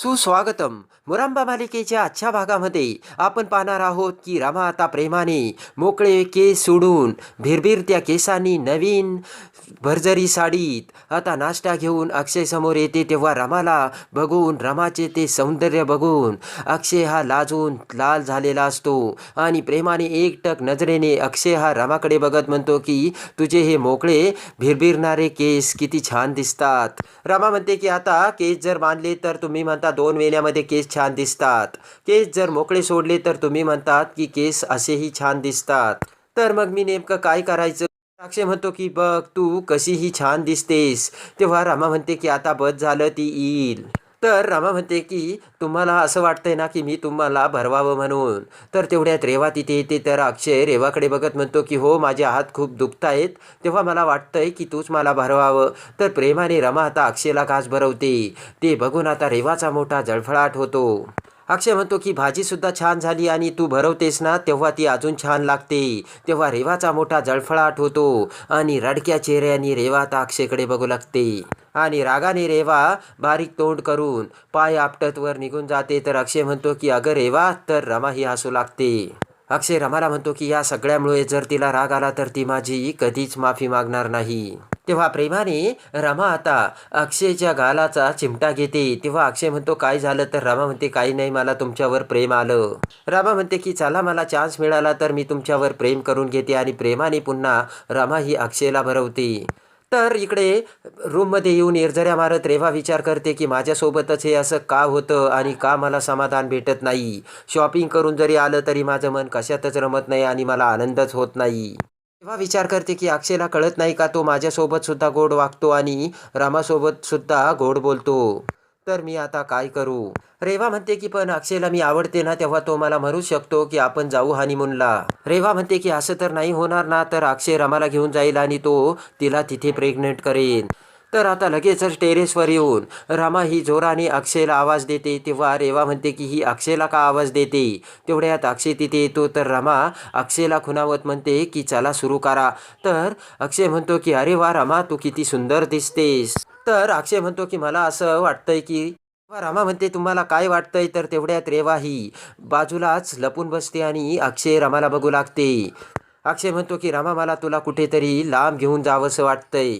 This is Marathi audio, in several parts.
सुस्वागतम. मुरांबा मालिकेच्या आजच्या भागामध्ये आपण पाहणार आहोत की रामा आता प्रेमाने मोकळे केस सोडून भिरभिरत्या केसांनी नवीन भरजरी साडीत आता नाश्ता घेऊन अक्षय समोर येते तेव्हा रमाला बघून रमाचे ते सौंदर्य बघून अक्षय हा लाजून लाल झालेला असतो आणि प्रेमाने एकटक नजरेने अक्षय हा रमाकडे बघत म्हणतो की तुझे हे मोकळे भिरभिरणारे केस किती छान दिसतात. रमा म्हणते की आता केस जर बांधले तर तुम्ही म्हणता दोन वेण्यामध्ये केस छान दिसतात. केस जर मोकळे सोडले तर तुम्ही म्हणतात की केस असेही छान दिसतात. तर मग मी नेमकं काय करायचं? साक्षी म्हणतो की बघ तू कशीही छान दिसतेस. तेव्हा रामा म्हणते की आता बस झालं ती येईल. तर रमा म्हणते की तुम्हाला असं वाटतंय ना की मी तुम्हाला भरवावं म्हणून. तर तेवढ्यात रेवा तिथे येते. तर अक्षय रेवाकडे बघत म्हणतो की हो माझे हात खूप दुखत आहेत. तेव्हा मला वाटतंय की तूच मला भरवावं. तर प्रेमाने रमा आता अक्षयला घास भरवते. ते बघून आता रेवाचा मोठा जळफळाट होतो. अक्षय म्हणतो की भाजीसुद्धा छान झाली आणि तू भरवतेस ना तेव्हा ती अजून छान लागते. तेव्हा रेवाचा मोठा जळफळाट होतो आणि रडक्या चेहऱ्याने रेवा आता अक्षयकडे बघू लागते. आणि रागाने रेवा बारीक तोंड करून पाय आपटत वर निघून जाते. तर अक्षय म्हणतो की अगं रेवा तर रमा ही हसू लागते. अक्षय रमाला म्हणतो की या सगळ्यामुळे जर तिला राग आला तर ती माझी कधीच माफी मागणार नाही. तेव्हा प्रेमाने रमा आता अक्षयच्या गालाचा चिमटा घेते. तेव्हा अक्षय म्हणतो काय झालं? तर रमा म्हणते काही नाही मला तुमच्यावर प्रेम आलं. रमा म्हणते की चला मला चान्स मिळाला तर मी तुमच्यावर प्रेम करून घेते आणि प्रेमाने पुन्हा रमा ही अक्षयला भरवते. तर इकडे रूममध्ये येऊन निर्जऱ्या मारत रेवा विचार करते की माझ्यासोबतच हे असं का होतं आणि का मला समाधान भेटत नाही? शॉपिंग करून जरी आलं तरी माझं मन कशातच रमत नाही आणि मला आनंदच होत नाही. तेव्हा विचार करते की अक्षयला कळत नाही का तो माझ्यासोबत सुद्धा गोड वागतो आणि रामासोबत सुद्धा गोड बोलतो. तर मी आता काय करू? रेवा म्हणते की पण अक्षयला मी आवडते ना तेव्हा तो मला म्हणू शकतो की आपण जाऊ हनीमूनला रेवा म्हणते की असं तर नाही होणार ना तर अक्षय रमाला घेऊन जाईल आणि तो तिला तिथे प्रेग्नेंट करेन. तर आता लगेचच टेरेसवर येऊन रमा ही जोराने अक्षयला आवाज देते. तेव्हा रेवा म्हणते की ही अक्षयला का आवाज देते? तेवढ्यात अक्षय तिथे येतो. तर रमा अक्षयला खुनावत म्हणते की चला सुरू करा. तर अक्षय म्हणतो की अरे वा रमा तू किती सुंदर दिसतेस. तर अक्षय म्हणतो की मला असं वाटतंय की तेव्हा रमा म्हणते तुम्हाला काय वाटतंय? तर तेवढ्यात रेवा ही बाजूलाच लपून बसते आणि अक्षय रमाला बघू लागते. अक्षय म्हणतो की रमा मला तुला कुठेतरी लांब घेऊन जावंसं वाटतंय.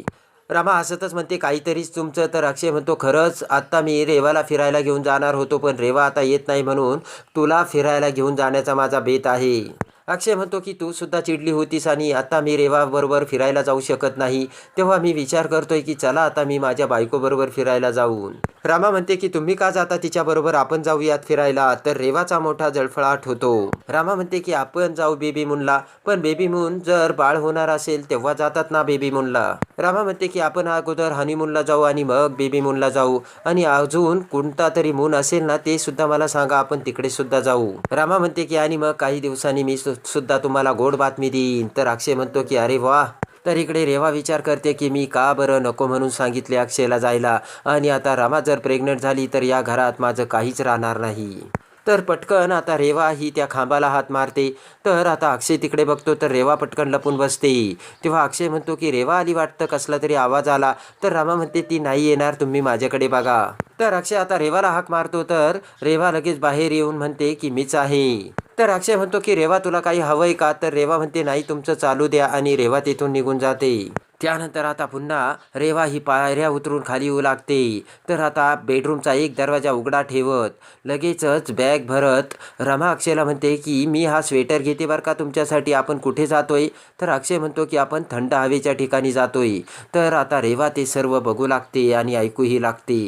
रमा हसतच म्हणते काहीतरीच तुमचं तर अक्षय म्हणतो खरंच आत्ता मी रेवाला फिरायला घेऊन जाणार होतो पण रेवा आता येत नाही म्हणून तुला फिरायला घेऊन जाण्याचा माझा बेत आहे. अक्षय म्हणतो की तू सुद्धा चिडली होतीस आणि आता मी रेवाबरोबर फिरायला जाऊ शकत नाही. तेव्हा मी विचार करतोय की चला आता मी माझ्या बायकोबरोबर फिरायला जाऊन. रामा म्हणते की तुम्ही का जाता? तिच्याबरोबर आपण जाऊयात फिरायला. तर रेवाचा मोठा जळफळाट होतो. रामा म्हणते की आपण जाऊ बेबी मूनला. पण बेबी मून जर बाळ होणार असेल तेव्हा जातात ना बेबी मूनला. रामा म्हणते की आपण अगोदर हनीमूनला जाऊ आणि मग बेबी मूनला जाऊ. आणि अजून कोणता तरी मून असेल ना ते सुद्धा मला सांगा. आपण तिकडे सुद्धा जाऊ. रामा म्हणते की आणि मग काही दिवसांनी मी सु- सुद्धा तुम्हाला गोड बातमी देईन. तर अक्षय म्हणतो की अरे वा. तर इकडे रेवा विचार करते की मी का बरं नको म्हणून सांगितले अक्षयला जायला? आणि आता रमा जर प्रेग्नंट झाली तर या घरात माझं काहीच राहणार नाही. तर पटकन आता रेवा ही त्या खांबाला हात मारते. तर आता अक्षय तिकडे बघतो तर रेवा पटकन लपून बसते. तेव्हा अक्षय म्हणतो की रेवा आली वाटतं कसला तरी आवाज आला. तर रमा म्हणते ती नाही येणार तुम्ही माझ्याकडे बघा. तर अक्षय आता रेवाला हाक मारतो तर रेवा लगेच बाहेर येऊन म्हणते की मीच आहे. तर अक्षय म्हणतो की रेवा तुला काही हवंय का? तर रेवा म्हणते नाही तुमचं चालू द्या. आणि रेवा तिथून निघून जाते. त्यानंतर आता पुन्हा रेवा ही पायऱ्या उतरून खाली येऊ लागते. तर आता बेडरूमचा एक दरवाजा उघडा ठेवत लगेचच बॅग भरत रमा अक्षयला म्हणते की मी हा स्वेटर घेते बरं का तुमच्यासाठी? आपण कुठे जातोय? तर अक्षय म्हणतो की आपण थंड हवेच्या ठिकाणी जातोय. तर आता रेवा ते सर्व बघू लागते आणि ऐकूही लागते.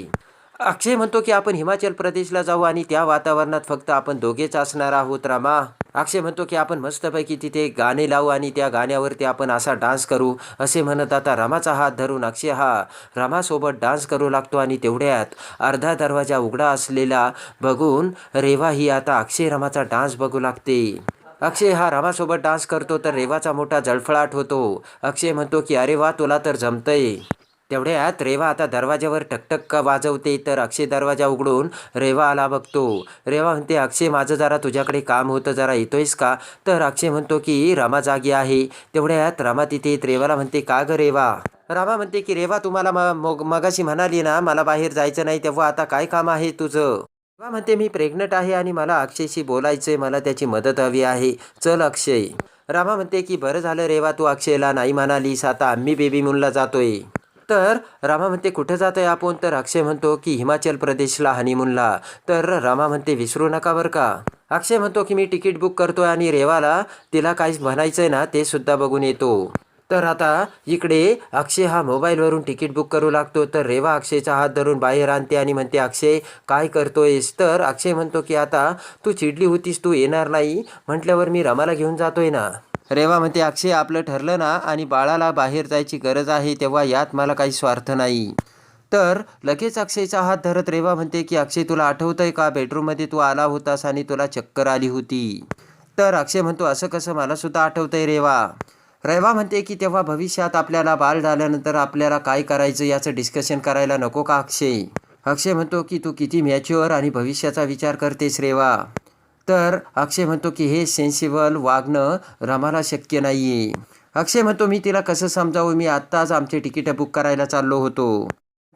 अक्षय म्हणतो की आपण हिमाचल प्रदेशला जाऊ आणि त्या वातावरणात फक्त आपण दोघेच असणार आहोत रामा. अक्षय म्हणतो की आपण मस्तपैकी तिथे गाणे लावू आणि त्या गाण्यावरती आपण असा डान्स करू असे म्हणत आता रामाचा हात धरून अक्षय हा रामासोबत डान्स करू लागतो आणि तेवढ्यात अर्धा दरवाजा उघडा असलेला बघून रेवा ही आता अक्षय रामाचा डान्स बघू लागते. अक्षय हा रामासोबत डान्स करतो तर रेवाचा मोठा जळफळाट होतो. अक्षय म्हणतो की अरे वा तुला तर जमतंय. तेवढ्यात रेवा आता दरवाज्यावर टकटक वाजवते तर अक्षय दरवाजा उघडून रेवा आला बघतो. रेवा म्हणते अक्षय माझं जरा तुझ्याकडे काम होतं जरा येतोयस का? तर अक्षय म्हणतो की रमा जागी आहे. तेवढ्यात रमा तिथे रेवाला म्हणते का ग रेवा? रामा म्हणते की रेवा तुम्हाला म मग मगाशी म्हणाली ना मला बाहेर जायचं नाही तेव्हा आता काय काम आहे तुझं? रेवा म्हणते मी प्रेग्नंट आहे आणि मला अक्षयशी बोलायचंय मला त्याची मदत हवी आहे. चल अक्षय. रामा म्हणते की बरं झालं रेवा तू अक्षयला नाही म्हणालीस आता आम्ही बेबी मूनला जातोय. तर रामा म्हणते कुठं आहे आपण? तर अक्षय म्हणतो की हिमाचल प्रदेशला हनीमूनला तर रामा म्हणते विसरू नका बरं का? अक्षय म्हणतो की मी तिकीट बुक करतोय आणि रेवाला तिला काय म्हणायचंय ना ते सुद्धा बघून येतो. तर आता इकडे अक्षय हा मोबाईलवरून तिकीट बुक करू लागतो. तर रेवा अक्षयचा हात धरून बाहेर आणते आणि म्हणते अक्षय काय करतोयस? तर अक्षय म्हणतो की आता तू चिडली होतीस तू येणार नाही. म्हटल्यावर मी रमाला घेऊन जातोय ना. रेवा म्हणते अक्षय आपलं ठरलं ना आणि बाळाला बाहेर जायची गरज आहे तेव्हा यात मला काही स्वार्थ नाही. तर लगेच अक्षयचा हात धरत रेवा म्हणते की अक्षय तुला आठवतंय का? बेडरूममध्ये तू आला होतास आणि तुला चक्कर आली होती. तर अक्षय म्हणतो असं कसं? मला सुद्धा आठवतंय रेवा. रेवा म्हणते की तेव्हा भविष्यात आपल्याला बाळ झाल्यानंतर आपल्याला काय करायचं याचं डिस्कशन करायला नको का अक्षय? अक्षय म्हणतो की तू किती मॅच्युअर आणि भविष्याचा विचार करतेस रेवा. तर अक्षय म्हणतो की हे सेन्सिबल वागणं रमाला शक्य नाही आहे अक्षय म्हणतो मी तिला कसं समजावं? मी आत्ताच आमचे तिकीटं बुक करायला चाललो होतो.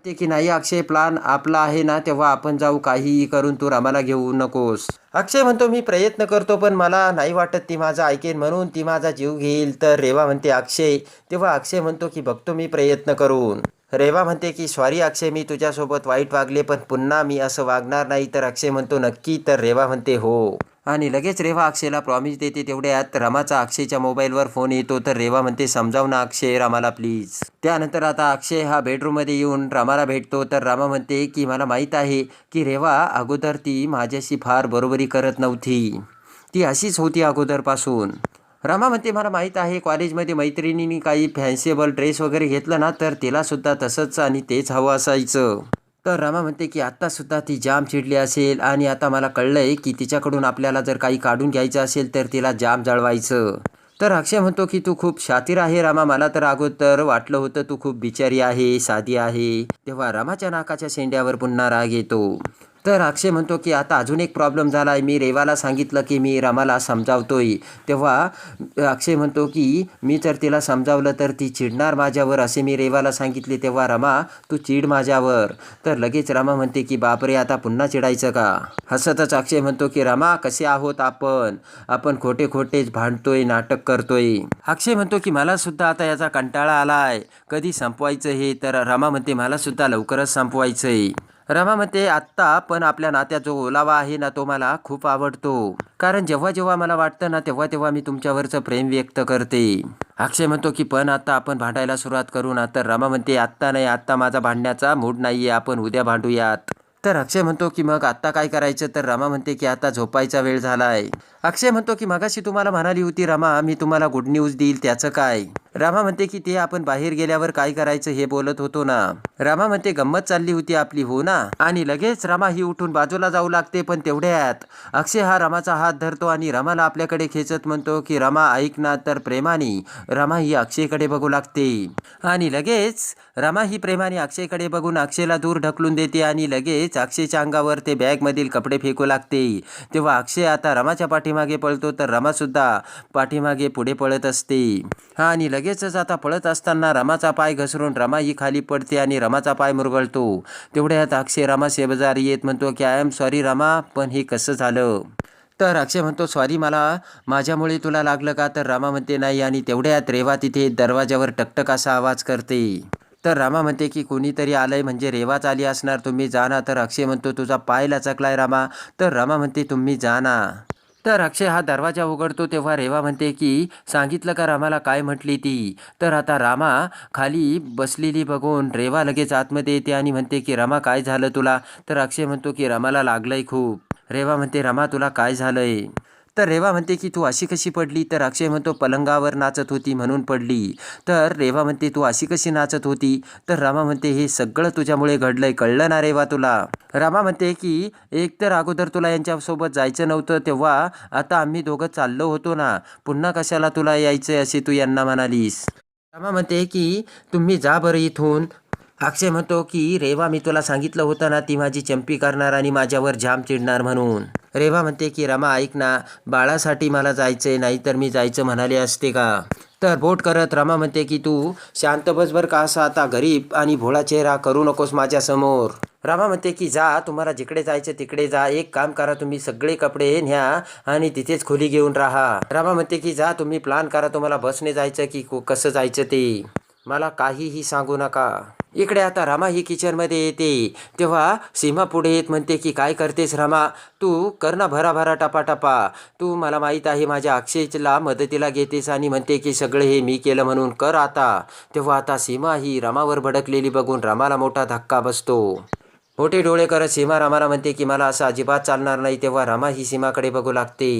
ते की नाही अक्षय प्लान आपला आहे ना तेव्हा आपण जाऊ काहीही करून तू रमाला घेऊ नकोस. अक्षय म्हणतो मी प्रयत्न करतो पण मला नाही वाटत ती माझा ऐकेन म्हणून ती माझा जीव घेईल. तर रेवा म्हणते अक्षय तेव्हा अक्षय म्हणतो की बघतो मी प्रयत्न करून. रेवा म्हणते की सॉरी अक्षय मी तुझ्यासोबत वाईट वागले पण पुन्हा मी असं वागणार नाही. तर अक्षय म्हणतो नक्की. तर रेवा म्हणते हो. आणि लगेच रेवा अक्षयला प्रॉमिस देते तेवढ्यात रमाचा अक्षयच्या मोबाईलवर फोन येतो. तर रेवा म्हणते समजाव ना अक्षय रामाला प्लीज त्यानंतर आता अक्षय हा बेडरूममध्ये येऊन रामाला भेटतो. तर रामा म्हणते की मला माहीत आहे की रेवा अगोदर ती माझ्याशी फार बरोबरी करत नव्हती. ती अशीच होती अगोदरपासून. रमा म्हणते मला माहीत आहे कॉलेजमध्ये मैत्रिणींनी काही फॅन्सेबल ड्रेस वगैरे घेतलं ना तर तिलासुद्धा तसंच आणि तेच हवं असायचं. तर रमा म्हणते की आत्तासुद्धा ती जाम चिडली असेल आणि आता मला कळलं आहे की तिच्याकडून आपल्याला जर काही काढून घ्यायचं असेल तर तिला जाम जळवायचं. तर अक्षय म्हणतो की तू खूप शातीर आहे रामा मला तर अगोदर वाटलं होतं तू खूप बिचारी आहे साधी आहे. तेव्हा रामाच्या नाकाच्या शेंड्यावर पुन्हा राग येतो. तर अक्षय म्हणतो की आता अजून एक प्रॉब्लेम झाला आहे मी रेवाला सांगितलं की मी रमाला समजावतोय. तेव्हा अक्षय म्हणतो की मी जर तिला समजावलं तर ती चिडणार माझ्यावर असे मी रेवाला सांगितले. तेव्हा रमा तू चिड माझ्यावर. तर लगेच रमा म्हणते की बापरे आता पुन्हा चिडायचं का? हसतच अक्षय म्हणतो की रमा कसे आहोत आपण? आपण खोटे खोटेच भांडतोय नाटक करतोय. अक्षय म्हणतो की मला सुद्धा आता याचा कंटाळा आलाय. कधी संपवायचं हे? तर रमा म्हणते मला सुद्धा लवकरच संपवायचंय. रमा म्हणते आत्ता पण आपल्या नात्यात जो ओलावा आहे ना तो मला खूप आवडतो. कारण जेव्हा जेव्हा मला वाटतं ना तेव्हा तेव्हा मी तुमच्यावरचं प्रेम व्यक्त करते. अक्षय म्हणतो की पण आता आपण भांडायला सुरुवात करू ना. तर रमा म्हणते आत्ता नाही आत्ता माझा भांडण्याचा मूड नाही आहे आपण उद्या भांडूयात. तर अक्षय म्हणतो की मग आत्ता काय करायचं? तर रमा म्हणते की आता झोपायचा वेळ झालाय. अक्षय म्हणतो की मगाशी तुम्हाला म्हणाली होती रमा मी तुम्हाला गुड न्यूज देईल त्याचं काय? रमा म्हणते की ते आपण बाहेर गेल्यावर काय करायचं हे बोलत होतो ना. रामा म्हणते गंमत चालली होती आपली हो ना? आणि लगेच रामा ही उठून बाजूला जाऊ लागते पण तेवढ्यात अक्षय हा रमाचा हात धरतो आणि रमाला आपल्याकडे खेचत म्हणतो की रमा ऐक ना तर प्रेमाने रमा ही अक्षयकडे बघू लागते. आणि लगेच रमा ही प्रेमाने अक्षयकडे बघून अक्षयला दूर ढकलून देते आणि लगेच अक्षयच्या अंगावर ते बॅगमधील कपडे फेकू लागते. तेव्हा अक्षय आता रमाच्या पाठीमागे पळतो तर रमासुद्धा पाठीमागे पुढे पळत असते. हा आणि लगेचच आता पळत असताना रमाचा पाय घसरून रमा ही खाली पडते आणि रमाचा पाय मुरगळतो. तेवढ्यात अक्षय रमा शेबजारी येत म्हणतो की आय एम सॉरी रमा पण हे कसं झालं? तर अक्षय म्हणतो सॉरी मला माझ्यामुळे तुला लागलं का? तर रामा म्हणते नाही आणि तेवढ्यात रेवा तिथे दरवाजावर टकटक असा आवाज करते. तर रामा म्हणते की कोणीतरी आलंय म्हणजे रेवाच आली असणार तुम्ही जा ना. तर अक्षय म्हणतो तुझा पाय लचकलाय रामा. तर रामा म्हणते तुम्ही जाना तर अक्षय हा दरवाजा उघडतो तेव्हा रेवा म्हणते की सांगितलं का रामाला काय म्हटली ती? तर आता रामा खाली बसलेली बघून रेवा लगेच आतमध्ये येते आणि म्हणते की रमा काय झालं तुला? तर अक्षय म्हणतो की रमाला लागलंय खूप. रेवा म्हणते रमा तुला काय झालंय? तर रेवा म्हणते की तू अशी कशी पडली? तर अक्षय म्हणतो पलंगावर नाचत होती म्हणून पडली. तर रेवा म्हणते तू अशी कशी नाचत होती? तर रामा म्हणते हे सगळं तुझ्यामुळे घडलंय कळलं ना रेवा तुला? रामा म्हणते की एक तर अगोदर तुला यांच्यासोबत जायचं नव्हतं तेव्हा आता आम्ही दोघं चाललो होतो ना. पुन्हा कशाला तुला यायचंय असे तू यांना म्हणालीस? रामा म्हणते की तुम्ही जा बरं इथून. अक्षय म्हणतो की रेवा मी तुला सांगितलं होतं ना ती माझी चंपी करणार आणि माझ्यावर जाम चिडणार म्हणून. रेवा म्हणते की रमा ऐक ना बाळासाठी मला जायचंय नाहीतर मी जायचं म्हणाले असते का? तर बोट करत रमा म्हणते की तू शांत बसभर का असा आता गरीब आणि भोळा चेहरा करू नकोस माझ्यासमोर रमा म्हणते की जा तुम्हाला जिकडे जायचं तिकडे जा. एक काम करा तुम्ही सगळे कपडे न्या आणि तिथेच खोली घेऊन राहा. रमा म्हणते की जा तुम्ही प्लान करा तुम्हाला बसने जायचं की को- कसं जायचं ते. मला काहीही सांगू नका. इकडे आता रमा ही किचनमध्ये येते. तेव्हा सीमा पुढे येत म्हणते की काय करतेस रमा? तू कर ना भरा भरा टपा टपा तू मला माहीत आहे माझ्या अक्षयला मदतीला घेतेस आणि म्हणते की सगळं हे मी केलं म्हणून कर आता. तेव्हा आता सीमा ही रमावर भडकलेली बघून रमाला मोठा धक्का बसतो. मोठे डोळे करत सीमा रामाला म्हणते की मला असं अजिबात चालणार नाही. तेव्हा रमा ही सीमाकडे बघू लागते.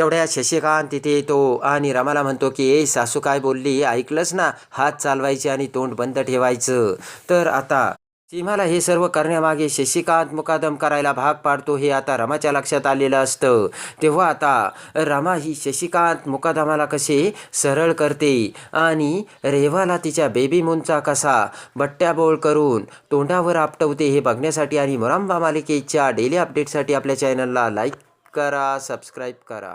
तेवढ्या शशिकांत तिथे येतो आणि रमाला म्हणतो की ए सासू काय बोलली? ऐकलंच ना? हात चालवायचे आणि तोंड बंद ठेवायचं. तर आता सीमाला हे सर्व करण्यामागे शशिकांत मुकादम करायला भाग पाडतो हे आता रमाच्या लक्षात आलेलं असतं. तेव्हा आता रमा ही शशिकांत मुकादमाला कसे सरळ करते आणि रेवाला तिच्या बेबी मुनचा कसा बट्ट्याबोळ करून तोंडावर आपटवते हे बघण्यासाठी आणि मुरांबा मालिकेच्या डेली अपडेटसाठी आपल्या चॅनलला लाईक करा सबस्क्राईब करा.